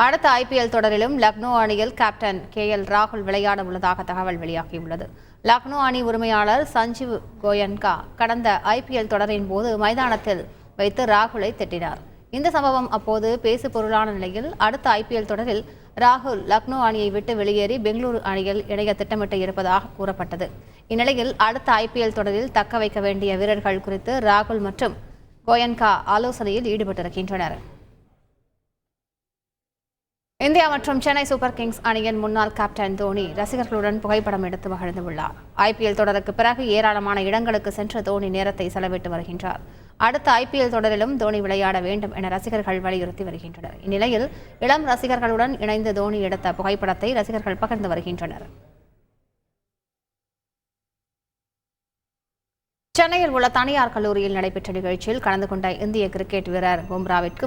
அடுத்த ஐபிஎல் தொடரிலும் லக்னோ அணியில் captain K L ராகுல் விளையாட உள்ளதாக தகவல் வெளியாகியுள்ளது. லக்னோ அணி உரிமையாளர் சஞ்சீவ் கோயன்கா கடந்த ஐபிஎல் தொடரின் போது மைதானத்தில் வைத்து ராகுலை திட்டினார். இந்த சம்பவம் அப்போது பேசு பொருளான நிலையில் அடுத்த ஐபிஎல் தொடரில் ராகுல் லக்னோ அணியை விட்டு வெளியேறி பெங்களூரு அணியில் இணைய திட்டமிட்டு இருப்பதாக கூறப்பட்டது. இந்நிலையில் அடுத்த ஐபிஎல் தொடரில் தக்க வைக்க வேண்டிய வீரர்கள் குறித்து ராகுல் மற்றும் கோயன்கா ஆலோசனையில் ஈடுபட்டிருக்கின்றனர். இந்தியா மற்றும் சென்னை சூப்பர் கிங்ஸ் அணியின் முன்னாள் கேப்டன் தோனி ரசிகர்களுடன் புகைப்படம் எடுத்து மகிழ்ந்துள்ளார் ஐபிஎல் தொடருக்கு பிறகு ஏராளமான இடங்களுக்கு சென்று தோனி நேரத்தை செலவிட்டு வருகின்றார். அடுத்த ஐபிஎல் தொடரிலும் தோனி விளையாட வேண்டும் என ரசிகர்கள் வலியுறுத்தி வருகின்றனர். இந்நிலையில் இளம் ரசிகர்களுடன் இணைந்து தோனி எடுத்த புகைப்படத்தை ரசிகர்கள் பகிர்ந்து வருகின்றனர். சென்னையில் உள்ள தனியார் கல்லூரியில் நடைபெற்ற நிகழ்ச்சியில் கலந்து கொண்ட இந்திய கிரிக்கெட் வீரர் பும்ராவிற்கு